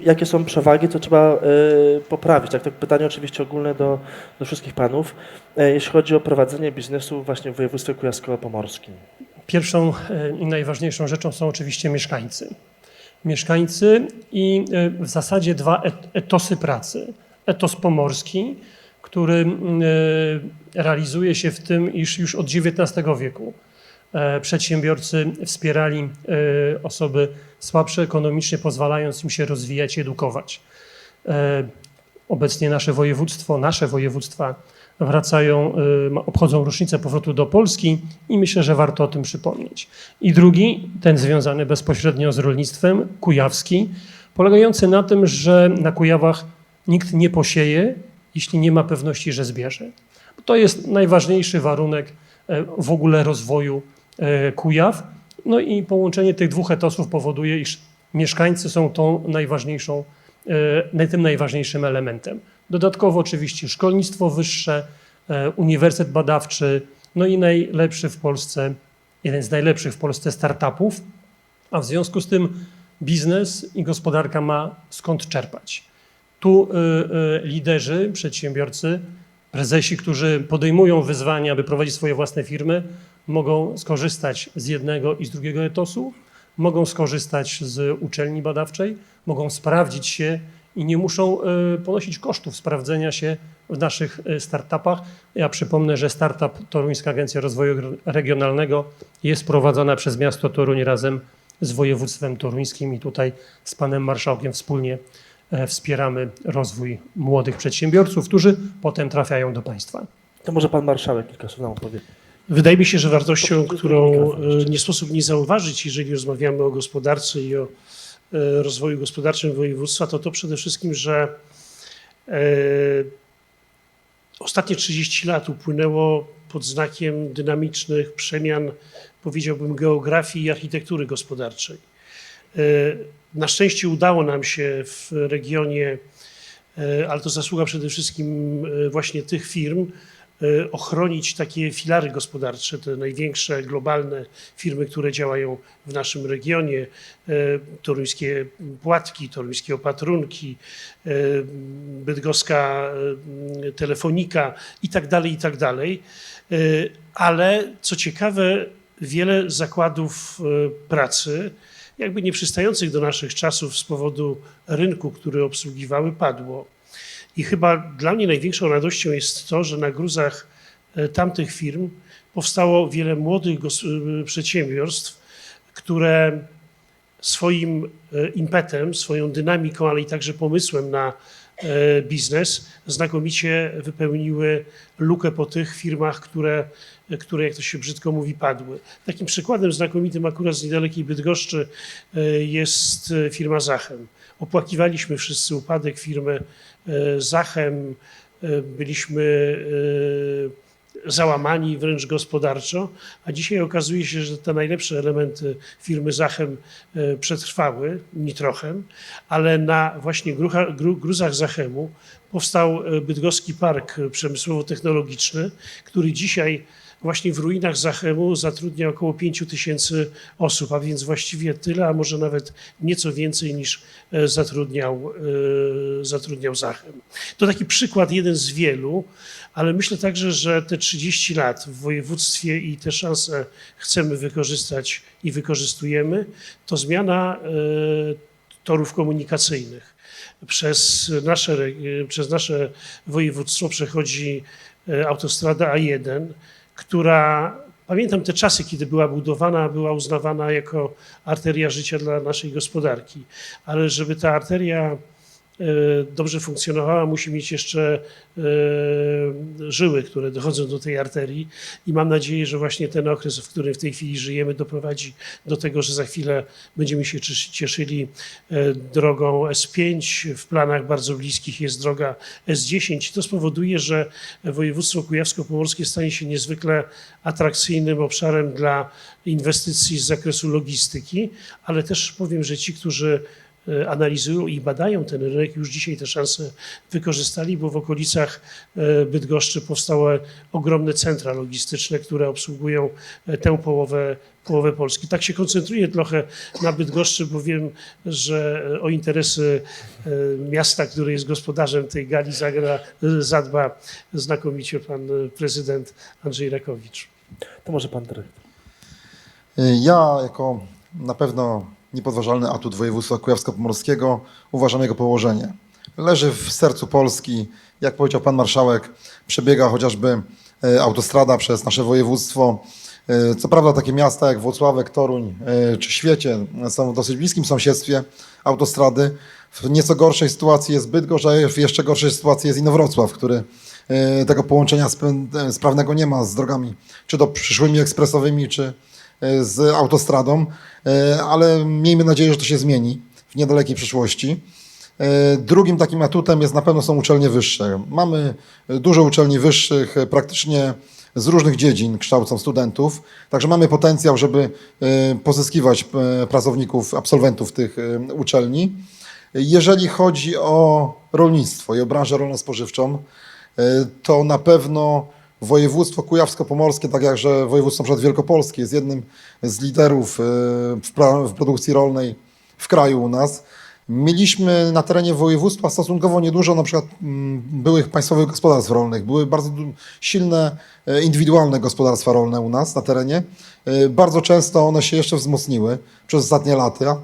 jakie są przewagi, co trzeba y, poprawić. Tak, to pytanie oczywiście ogólne do, do wszystkich panów, e, jeśli chodzi o prowadzenie biznesu właśnie w województwie kujawsko-pomorskim. Pierwszą e, i najważniejszą rzeczą są oczywiście mieszkańcy. Mieszkańcy i e, w zasadzie dwa et- etosy pracy. Etos pomorski, który e, realizuje się w tym, iż już od XIX wieku e, przedsiębiorcy wspierali e, osoby słabsze ekonomicznie, pozwalając im się rozwijać edukować. E, Obecnie nasze województwo, nasze województwa wracają, obchodzą rocznicę powrotu do Polski i myślę, że warto o tym przypomnieć. I drugi, ten związany bezpośrednio z rolnictwem, kujawski, polegający na tym, że na Kujawach nikt nie posieje, jeśli nie ma pewności, że zbierze. To jest najważniejszy warunek e, w ogóle rozwoju e, Kujaw. No i połączenie tych dwóch etosów powoduje, iż mieszkańcy są tą najważniejszą, e, tym najważniejszym elementem. Dodatkowo oczywiście szkolnictwo wyższe, e, uniwersytet badawczy, no i najlepszy w Polsce, jeden z najlepszych w Polsce startupów, a w związku z tym biznes i gospodarka ma skąd czerpać. Tu liderzy, przedsiębiorcy, prezesi, którzy podejmują wyzwania, aby prowadzić swoje własne firmy, mogą skorzystać z jednego i z drugiego etosu, mogą skorzystać z uczelni badawczej, mogą sprawdzić się i nie muszą y, ponosić kosztów sprawdzenia się w naszych y, startupach. Ja przypomnę, że startup Toruńska Agencja Rozwoju Regionalnego jest prowadzona przez miasto Toruń razem z województwem toruńskim i tutaj z panem marszałkiem wspólnie e, wspieramy rozwój młodych przedsiębiorców, którzy potem trafiają do państwa. To może pan marszałek kilka słów nam opowie. Wydaje mi się, że wartością, którą e, nie sposób nie zauważyć, jeżeli rozmawiamy o gospodarce i o e, rozwoju gospodarczym województwa, to to przede wszystkim, że e, ostatnie 30 lat upłynęło pod znakiem dynamicznych przemian, powiedziałbym, geografii i architektury gospodarczej. Na szczęście udało nam się w regionie, e, ale to zasługa przede wszystkim e, właśnie tych firm, e, ochronić takie filary gospodarcze, te największe globalne firmy, które działają w naszym regionie, toruńskie płatki, toruńskie opatrunki, bydgoska telefonika i tak dalej, i tak dalej. Ale co ciekawe, wiele zakładów pracy, jakby nie przystających do naszych czasów z powodu rynku, który obsługiwały, padło. I chyba dla mnie największą radością jest to, że na gruzach e, tamtych firm powstało wiele młodych e, przedsiębiorstw, które swoim e, impetem, swoją dynamiką, ale i także pomysłem na biznes znakomicie wypełniły lukę po tych firmach, które, które jak to się brzydko mówi, padły. Takim przykładem znakomitym akurat z niedalekiej Bydgoszczy e, jest e, firma Zachem. Opłakiwaliśmy wszyscy upadek firmy e, Zachem, byliśmy załamani wręcz gospodarczo, a dzisiaj okazuje się, że te najlepsze elementy firmy Zachem przetrwały, nie trochę, ale na właśnie gruzach Zachemu powstał Bydgoski Park Przemysłowo-Technologiczny, który dzisiaj właśnie w ruinach Zachemu zatrudnia około 5 tysięcy osób, a więc właściwie tyle, a może nawet nieco więcej niż e, zatrudniał, e, zatrudniał Zachem. To taki przykład, jeden z wielu, ale myślę także, że te 30 lat w województwie i te szanse chcemy wykorzystać i wykorzystujemy, to zmiana e, torów komunikacyjnych. Przez nasze, przez nasze województwo przechodzi autostrada A1, która pamiętam te czasy, kiedy była budowana, była uznawana jako arteria życia dla naszej gospodarki, ale żeby ta arteria dobrze funkcjonowała, musi mieć jeszcze e, żyły, które dochodzą do tej arterii i mam nadzieję, że właśnie ten okres, w którym w tej chwili żyjemy, doprowadzi do tego, że za chwilę będziemy się cies- cieszyli e, drogą S5. W planach bardzo bliskich jest droga S10. To spowoduje, że województwo kujawsko-pomorskie stanie się niezwykle atrakcyjnym obszarem dla inwestycji z zakresu logistyki, ale też powiem, że ci, którzy e, analizują i badają ten rynek, już dzisiaj te szanse wykorzystali, bo w okolicach e, Bydgoszczy powstały ogromne centra logistyczne, które obsługują e, tę połowę, połowę Polski. Tak się koncentruję trochę na Bydgoszczy, bo wiem, że e, o interesy e, miasta, które jest gospodarzem tej gali, zagra, zadba znakomicie pan e, prezydent Andrzej Rakowicz. To może pan dyrektor. Ja jako na pewno niepodważalny atut województwa kujawsko-pomorskiego uważam jego położenie. Leży w sercu Polski, jak powiedział pan marszałek, przebiega chociażby e, autostrada przez nasze województwo. E, Co prawda takie miasta jak Włocławek, Toruń e, czy Świecie są w dosyć bliskim sąsiedztwie autostrady. W nieco gorszej sytuacji jest Bydgoszcz, a w jeszcze gorszej sytuacji jest Inowrocław, który tego połączenia sprawnego nie ma z drogami, czy to przyszłymi ekspresowymi, czy z autostradą, e, ale miejmy nadzieję, że to się zmieni w niedalekiej przyszłości. E, Drugim takim atutem jest na pewno są uczelnie wyższe. Mamy dużo uczelni wyższych, e, praktycznie z różnych dziedzin kształcą studentów, także mamy potencjał, żeby e, pozyskiwać e, pracowników, absolwentów tych e, uczelni. Jeżeli chodzi o rolnictwo i o branżę rolno-spożywczą, e, to na pewno województwo kujawsko-pomorskie, tak jak że województwo np. wielkopolskie jest jednym z liderów e, w, w produkcji rolnej w kraju u nas. Mieliśmy na terenie województwa stosunkowo niedużo na przykład mm, byłych państwowych gospodarstw rolnych. Były bardzo silne e, indywidualne gospodarstwa rolne u nas na terenie. E, Bardzo często one się jeszcze wzmocniły przez ostatnie lata.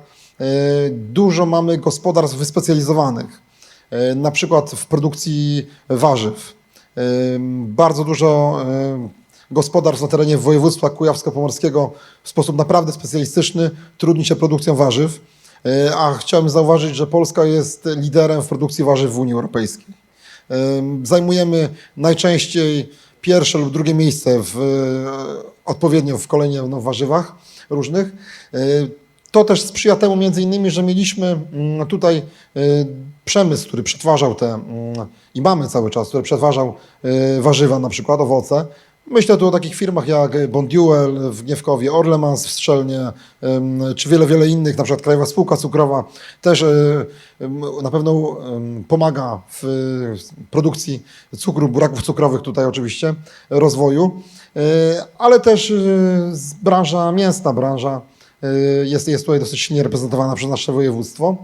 Dużo mamy gospodarstw wyspecjalizowanych, na przykład w produkcji warzyw. Bardzo dużo gospodarstw na terenie województwa kujawsko-pomorskiego w sposób naprawdę specjalistyczny trudni się produkcją warzyw, E, a chciałem zauważyć, że Polska jest liderem w produkcji warzyw w Unii Europejskiej. Em, Zajmujemy najczęściej pierwsze lub drugie miejsce w, odpowiednio w kolejnych no, warzywach różnych. To też sprzyja temu między innymi, że mieliśmy mm, tutaj e, przemysł, który przetwarzał te mm, i mamy cały czas, który przetwarzał e, warzywa, na przykład owoce. Myślę tu o takich firmach jak Bonduel w Gniewkowie, Orlemans w Strzelnie, czy wiele, wiele innych, na przykład Krajowa Spółka Cukrowa też em, na pewno pomaga w produkcji cukru, buraków cukrowych tutaj oczywiście, rozwoju, ale też branża mięsna, branża jest, jest tutaj dosyć silnie reprezentowana przez nasze województwo.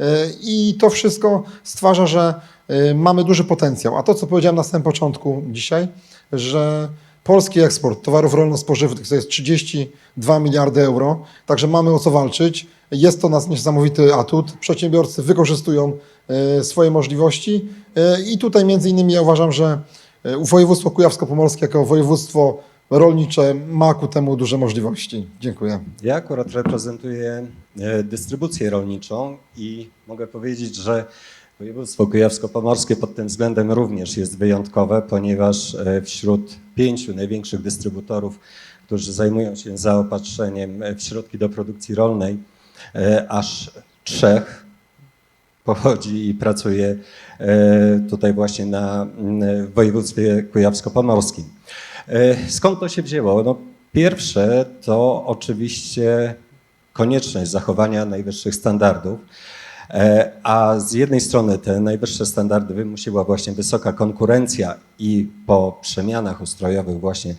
E, I to wszystko stwarza, że e, mamy duży potencjał. A to, co powiedziałem na samym początku dzisiaj, że polski eksport towarów rolno-spożywczych to jest 32 miliardy euro, także mamy o co walczyć. Jest to nasz niesamowity atut. Przedsiębiorcy wykorzystują e, swoje możliwości e, i tutaj między innymi ja uważam, że e, województwo kujawsko-pomorskie jako województwo rolnicze ma ku temu duże możliwości. Dziękuję. Ja akurat reprezentuję e, dystrybucję rolniczą i mogę powiedzieć, że województwo kujawsko-pomorskie pod tym względem również jest wyjątkowe, ponieważ e, wśród pięciu największych dystrybutorów, którzy zajmują się zaopatrzeniem w środki do produkcji rolnej, e, aż trzech pochodzi i pracuje e, tutaj właśnie na, w województwie kujawsko-pomorskim. E, Skąd to się wzięło? No, pierwsze to oczywiście konieczność zachowania najwyższych standardów, e, a z jednej strony te najwyższe standardy wymusiła właśnie wysoka konkurencja i po przemianach ustrojowych właśnie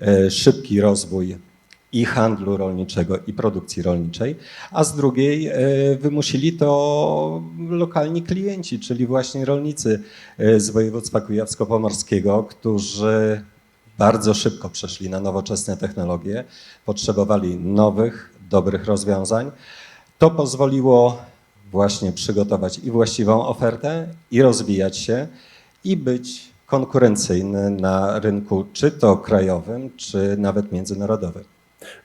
e, szybki rozwój i handlu rolniczego, i produkcji rolniczej, a z drugiej wymusili to lokalni klienci, czyli właśnie rolnicy z województwa kujawsko-pomorskiego, którzy bardzo szybko przeszli na nowoczesne technologie, potrzebowali nowych, dobrych rozwiązań. To pozwoliło właśnie przygotować i właściwą ofertę, i rozwijać się, i być konkurencyjny na rynku, czy to krajowym, czy nawet międzynarodowym.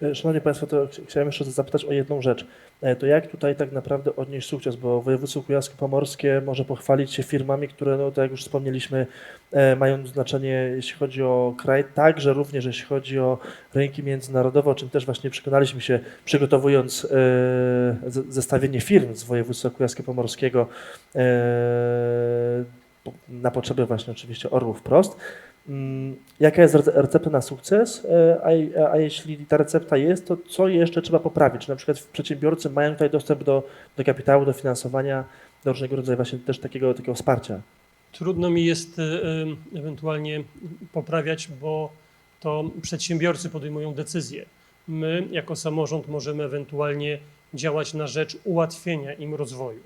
E, Szanowni Państwo, to ch- chciałem jeszcze zapytać o jedną rzecz. E, To jak tutaj tak naprawdę odnieść sukces, bo województwo kujawsko-pomorskie może pochwalić się firmami, które, no, tak jak już wspomnieliśmy, e, mają znaczenie, jeśli chodzi o kraj, także również jeśli chodzi o rynki międzynarodowe, o czym też właśnie przekonaliśmy się, przygotowując zestawienie firm z województwa kujawsko-pomorskiego po- na potrzeby właśnie oczywiście Orłów Prost. Mm, Jaka jest rece- recepta na sukces? E, A, a, jeśli ta recepta jest, to co jeszcze trzeba poprawić? Czy na przykład przedsiębiorcy mają tutaj dostęp do, do kapitału, do finansowania, do różnego rodzaju właśnie też takiego, takiego wsparcia? Trudno mi jest e, e, ewentualnie poprawiać, bo to przedsiębiorcy podejmują decyzje. My, jako samorząd, możemy ewentualnie działać na rzecz ułatwienia im rozwoju.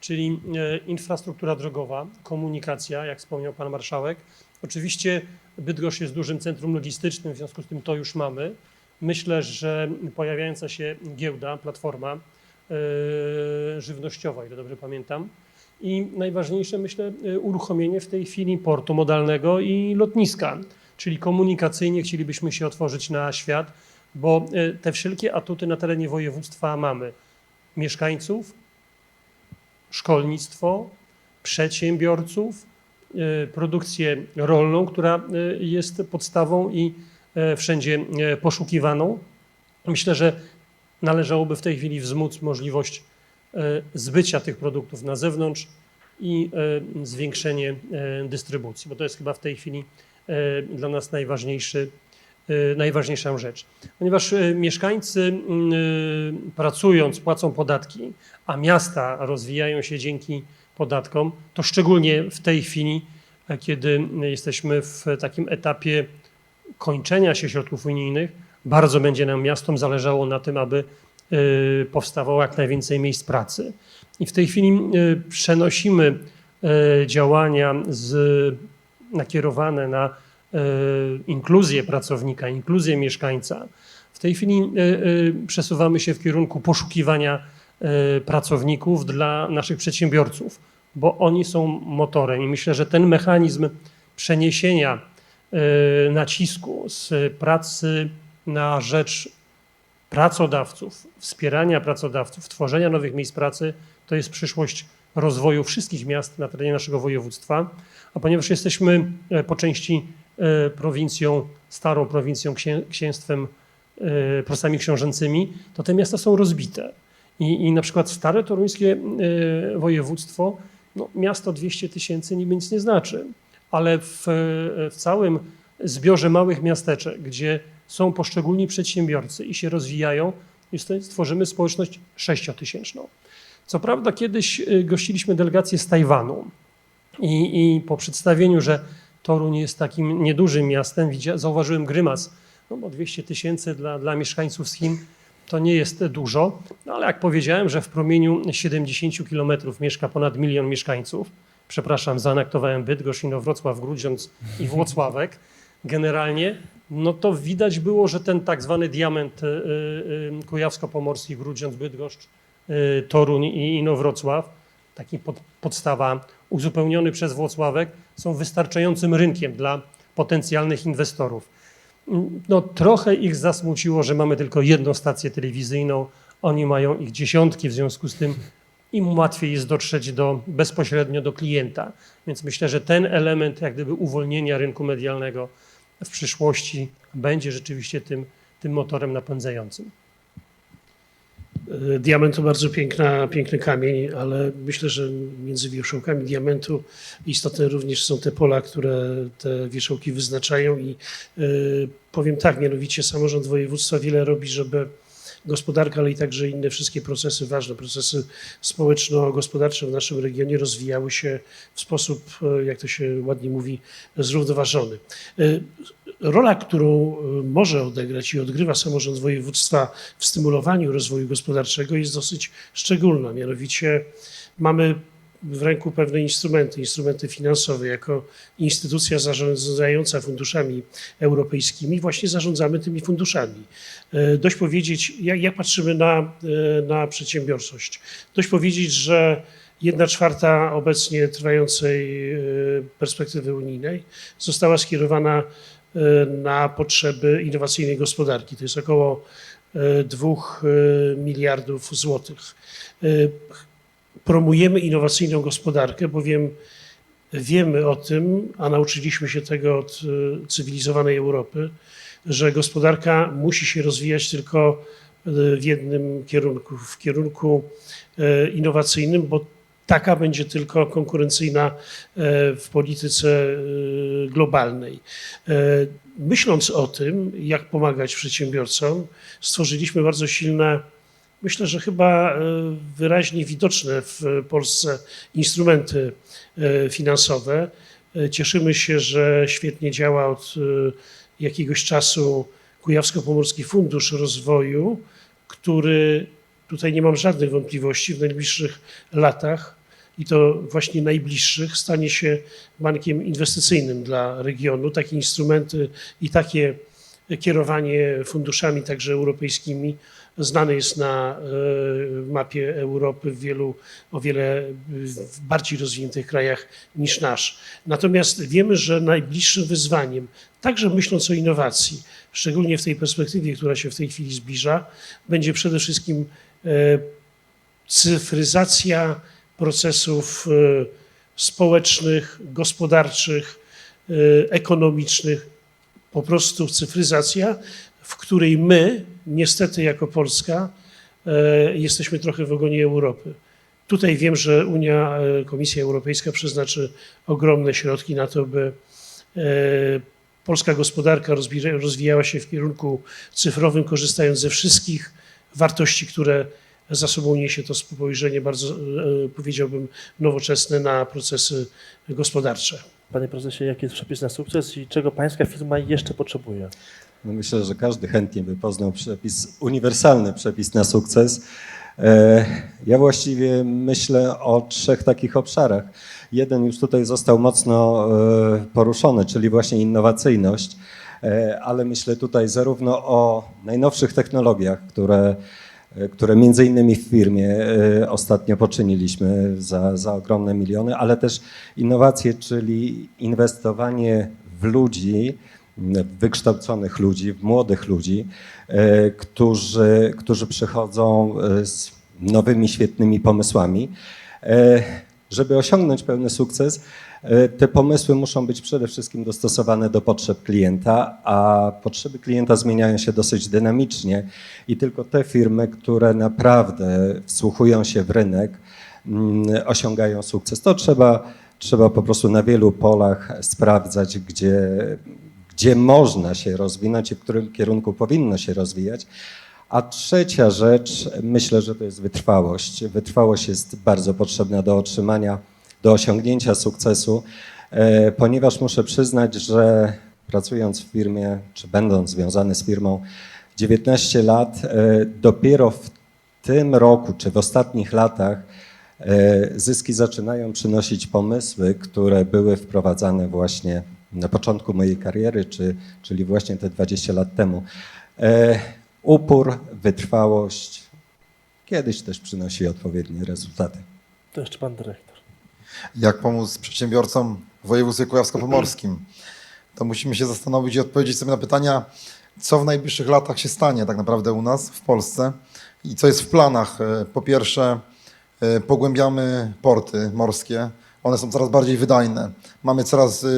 Czyli infrastruktura drogowa, komunikacja, jak wspomniał Pan Marszałek. Oczywiście Bydgoszcz jest dużym centrum logistycznym, w związku z tym to już mamy. Myślę, że pojawiająca się giełda, platforma e, żywnościowa, ile dobrze pamiętam, i najważniejsze, myślę, y, uruchomienie w tej chwili portu modalnego i lotniska, czyli komunikacyjnie chcielibyśmy się otworzyć na świat, bo y, te wszelkie atuty na terenie województwa mamy. Mieszkańców, szkolnictwo, przedsiębiorców, produkcję rolną, która y, jest podstawą i y, wszędzie y, poszukiwaną. Myślę, że należałoby w tej chwili wzmóc możliwość e, zbycia tych produktów na zewnątrz i e, zwiększenie e, dystrybucji, bo to jest chyba w tej chwili e, dla nas najważniejszy, e, najważniejsza rzecz. Ponieważ e, mieszkańcy e, pracując płacą podatki, a miasta rozwijają się dzięki podatkom, to szczególnie w tej chwili, e, kiedy jesteśmy w takim etapie kończenia się środków unijnych, bardzo będzie nam miastom zależało na tym, aby y, powstawało jak najwięcej miejsc pracy. I w tej chwili y, przenosimy działania z, nakierowane na inkluzję pracownika, inkluzję mieszkańca. W tej chwili przesuwamy się w kierunku poszukiwania pracowników dla naszych przedsiębiorców, bo oni są motorem i myślę, że ten mechanizm przeniesienia y, nacisku z pracy na rzecz pracodawców, wspierania pracodawców, tworzenia nowych miejsc pracy, to jest przyszłość rozwoju wszystkich miast na terenie naszego województwa. A ponieważ jesteśmy e, po części e, prowincją, starą prowincją, księ, księstwem, e, prostami książęcymi, to te miasta są rozbite. I, i na przykład stare toruńskie e, województwo, no, miasto 200 tysięcy niby nic nie znaczy, ale w, w całym zbiorze małych miasteczek, gdzie są poszczególni przedsiębiorcy i się rozwijają, stworzymy społeczność sześciotysięczną. Co prawda kiedyś y, gościliśmy delegację z Tajwanu i, i po przedstawieniu, że Toruń jest takim niedużym miastem, zauważyłem grymas, no bo 200 tysięcy dla, dla mieszkańców z Chin to nie jest dużo, no ale jak powiedziałem, że w promieniu 70 kilometrów mieszka ponad milion mieszkańców, przepraszam, zaanektowałem Bydgoszcz, Inowrocław, Grudziądz i Włocławek, generalnie, no to widać było, że ten tak zwany diament y, y, kujawsko-pomorski, Grudziądz, Bydgoszcz, y, Toruń i Inowrocław, taki pod, podstawa uzupełniony przez Włocławek, są wystarczającym rynkiem dla potencjalnych inwestorów. No, trochę ich zasmuciło, że mamy tylko jedną stację telewizyjną, oni mają ich dziesiątki, w związku z tym im łatwiej jest dotrzeć do, bezpośrednio do klienta. Więc myślę, że ten element jak gdyby uwolnienia rynku medialnego w przyszłości będzie rzeczywiście tym, tym motorem napędzającym. E, Diament to bardzo piękna, piękny kamień, ale myślę, że między wierzchołkami diamentu istotne również są te pola, które te wierzchołki wyznaczają i e, powiem tak, mianowicie samorząd województwa wiele robi, żeby gospodarka, ale i także inne wszystkie procesy, ważne procesy społeczno-gospodarcze w naszym regionie rozwijały się w sposób, e, jak to się ładnie mówi, zrównoważony. E, Rola, którą e, może odegrać i odgrywa samorząd województwa w stymulowaniu rozwoju gospodarczego jest dosyć szczególna. Mianowicie mamy w ręku pewne instrumenty, instrumenty finansowe. Jako instytucja zarządzająca funduszami europejskimi właśnie zarządzamy tymi funduszami. E, Dość powiedzieć, jak, jak patrzymy na, e, na przedsiębiorczość. Dość powiedzieć, że jedna czwarta obecnie trwającej e, perspektywy unijnej została skierowana na potrzeby innowacyjnej gospodarki. To jest około 2 miliardów złotych. Promujemy innowacyjną gospodarkę, bowiem wiemy o tym, a nauczyliśmy się tego od e, cywilizowanej Europy, że gospodarka musi się rozwijać tylko e, w jednym kierunku, w kierunku e, innowacyjnym, bo taka będzie tylko konkurencyjna w polityce globalnej. Myśląc o tym, jak pomagać przedsiębiorcom, stworzyliśmy bardzo silne, myślę, że chyba e, wyraźnie widoczne w Polsce instrumenty e, finansowe. E, Cieszymy się, że świetnie działa od jakiegoś czasu Kujawsko-Pomorski Fundusz Rozwoju, który tutaj nie mam żadnych wątpliwości w najbliższych latach i to właśnie najbliższych stanie się bankiem inwestycyjnym dla regionu. Takie instrumenty i takie kierowanie funduszami także europejskimi znane jest na e, mapie Europy w wielu o wiele bardziej rozwiniętych krajach niż nasz. Natomiast wiemy, że najbliższym wyzwaniem, także myśląc o innowacji, szczególnie w tej perspektywie, która się w tej chwili zbliża, będzie przede wszystkim e, cyfryzacja procesów e, społecznych, gospodarczych, ekonomicznych, po prostu cyfryzacja, w której my, niestety jako Polska, e, jesteśmy trochę w ogonie Europy. Tutaj wiem, że Unia, e, Komisja Europejska przeznaczy ogromne środki na to, by e, polska gospodarka rozwi- rozwijała się w kierunku cyfrowym, korzystając ze wszystkich wartości, które za sobą niesie to spojrzenie bardzo, powiedziałbym, nowoczesne na procesy gospodarcze. Panie prezesie, jaki jest przepis na sukces i czego pańska firma jeszcze potrzebuje? No myślę, że każdy chętnie by poznał przepis, uniwersalny przepis na sukces. E, Ja właściwie myślę o trzech takich obszarach. Jeden już tutaj został mocno e, poruszony, czyli właśnie innowacyjność, E, ale myślę tutaj zarówno o najnowszych technologiach, które, które między innymi w firmie ostatnio poczyniliśmy za, za ogromne miliony, ale też innowacje, czyli inwestowanie w ludzi, wykształconych ludzi, młodych ludzi, e, którzy, którzy przychodzą e, z nowymi, świetnymi pomysłami. E, Żeby osiągnąć pełny sukces, te pomysły muszą być przede wszystkim dostosowane do potrzeb klienta, a potrzeby klienta zmieniają się dosyć dynamicznie i tylko te firmy, które naprawdę wsłuchują się w rynek, mm, osiągają sukces. To trzeba, trzeba po prostu na wielu polach sprawdzać, gdzie, gdzie można się rozwinąć i w którym kierunku powinno się rozwijać. A trzecia rzecz, myślę, że to jest wytrwałość. Wytrwałość jest bardzo potrzebna do otrzymania, do osiągnięcia sukcesu, e, ponieważ muszę przyznać, że pracując w firmie, czy będąc związany z firmą 19 lat, e, dopiero w tym roku, czy w ostatnich latach, e, zyski zaczynają przynosić pomysły, które były wprowadzane właśnie na początku mojej kariery, czy, czyli właśnie te 20 lat temu. E, Upór, wytrwałość kiedyś też przynosi odpowiednie rezultaty. To jeszcze pan dyrektor. Jak pomóc przedsiębiorcom w województwie kujawsko-pomorskim? To musimy się zastanowić i odpowiedzieć sobie na pytania, co w najbliższych latach się stanie tak naprawdę u nas w Polsce i co jest w planach. E, Po pierwsze, e, pogłębiamy porty morskie. One są coraz bardziej wydajne. Mamy coraz, e,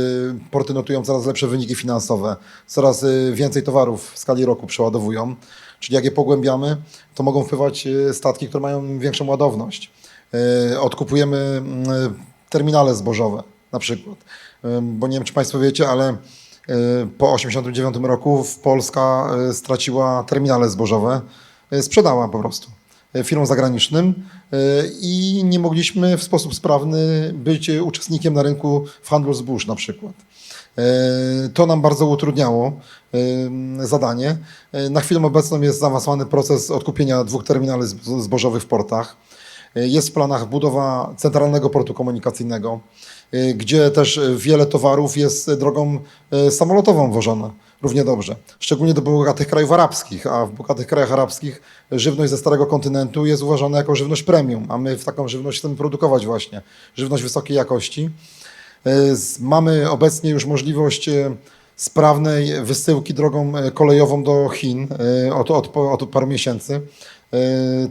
porty notują coraz lepsze wyniki finansowe, coraz e, więcej towarów w skali roku przeładowują. Czyli jak je pogłębiamy, to mogą wpływać e, statki, które mają większą ładowność. Odkupujemy terminale zbożowe na przykład. Bo nie wiem, czy Państwo wiecie, ale po 1989 roku Polska straciła terminale zbożowe. Sprzedała po prostu firmom zagranicznym e, i nie mogliśmy w sposób sprawny być e, uczestnikiem na rynku w handlu zbóż na przykład. E, To nam bardzo utrudniało e, zadanie. E, Na chwilę obecną jest zaawansowany proces odkupienia dwóch terminali zb- zbożowych w portach. Jest w planach budowa centralnego portu komunikacyjnego, e, gdzie też wiele towarów jest drogą e, samolotową wożone równie dobrze. Szczególnie do bogatych krajów arabskich, a w bogatych krajach arabskich żywność ze starego kontynentu jest uważana jako żywność premium, a my w taką żywność chcemy produkować właśnie. Żywność wysokiej jakości. Z- Mamy obecnie już możliwość sprawnej wysyłki drogą kolejową do Chin od, od, od paru miesięcy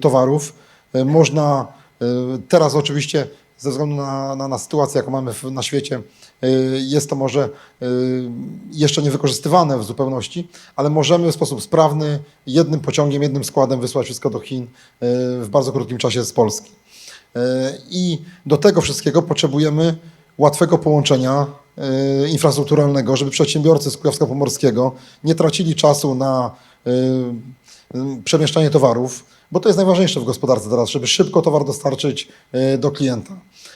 towarów. E, Można e, teraz oczywiście ze względu na, na, na sytuację, jaką mamy w, na świecie, e, jest to może jeszcze nie wykorzystywane w zupełności, ale możemy w sposób sprawny jednym pociągiem, jednym składem wysłać wszystko do Chin w bardzo krótkim czasie z Polski. I do tego wszystkiego potrzebujemy łatwego połączenia infrastrukturalnego, żeby przedsiębiorcy z Kujawsko-Pomorskiego nie tracili czasu na przemieszczanie towarów, bo to jest najważniejsze w gospodarce teraz, żeby szybko towar dostarczyć e, do klienta.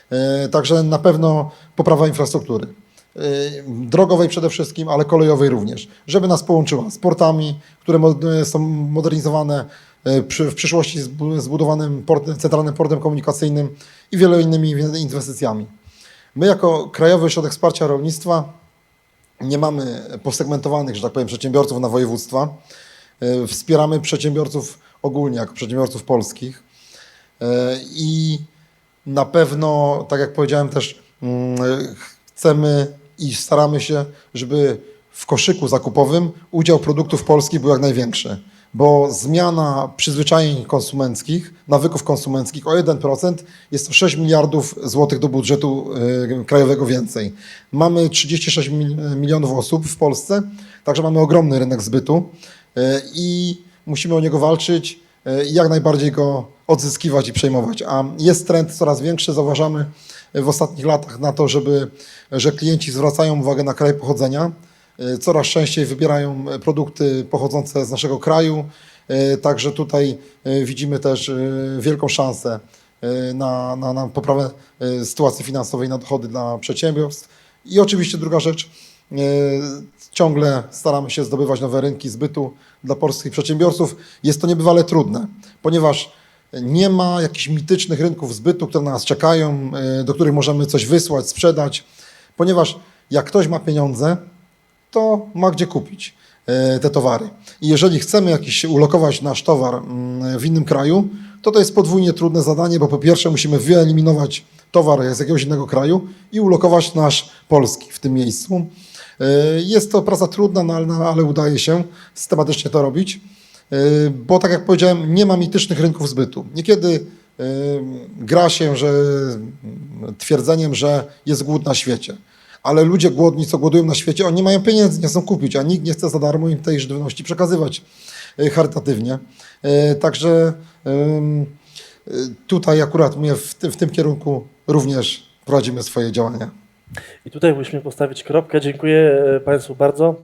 E, Także na pewno poprawa infrastruktury. E, Drogowej przede wszystkim, ale kolejowej również, żeby nas połączyła z portami, które są modernizowane, w przyszłości zbu- zbudowanym port, centralnym portem komunikacyjnym i wielu innymi inwestycjami. My jako Krajowy Ośrodek Wsparcia Rolnictwa nie mamy posegmentowanych, że tak powiem, przedsiębiorców na województwa. E, Wspieramy przedsiębiorców ogólnie, jako przedsiębiorców polskich. E, I na pewno, tak jak powiedziałem też, mm, chcemy i staramy się, żeby w koszyku zakupowym udział produktów polskich był jak największy. Bo zmiana przyzwyczajeń konsumenckich, nawyków konsumenckich o 1% jest to 6 miliardów złotych do budżetu y, krajowego więcej. Mamy 36 mil- milionów osób w Polsce, także mamy ogromny rynek zbytu i musimy o niego walczyć y, i jak najbardziej go odzyskiwać i przejmować. A jest trend coraz większy, zauważamy w ostatnich latach na to, żeby, że klienci zwracają uwagę na kraj pochodzenia. Coraz częściej wybierają e, produkty pochodzące z naszego kraju. Także tutaj widzimy też wielką szansę na, na, na poprawę sytuacji finansowej, na dochody dla przedsiębiorstw. I oczywiście druga rzecz, ciągle staramy się zdobywać nowe rynki zbytu dla polskich przedsiębiorców. Jest to niebywale trudne, ponieważ nie ma jakichś mitycznych rynków zbytu, które na nas czekają, y, do których możemy coś wysłać, sprzedać, ponieważ jak ktoś ma pieniądze, to ma gdzie kupić e, te towary. I jeżeli chcemy jakiś ulokować nasz towar mm, w innym kraju, to to jest podwójnie trudne zadanie, bo po pierwsze musimy wyeliminować towar z jakiegoś innego kraju i ulokować nasz polski w tym miejscu. E, Jest to praca trudna, no ale, no, ale udaje się systematycznie to robić, e, bo tak jak powiedziałem, nie ma mitycznych rynków zbytu. Niekiedy e, gra się że twierdzeniem, że jest głód na świecie ale ludzie głodni, co głodują na świecie, oni nie mają pieniędzy, nie chcą kupić, a nikt nie chce za darmo im tej żywności przekazywać charytatywnie. Także tutaj akurat w, tym- w tym kierunku również prowadzimy swoje działania. I tutaj musimy postawić kropkę. Dziękuję e, Państwu bardzo.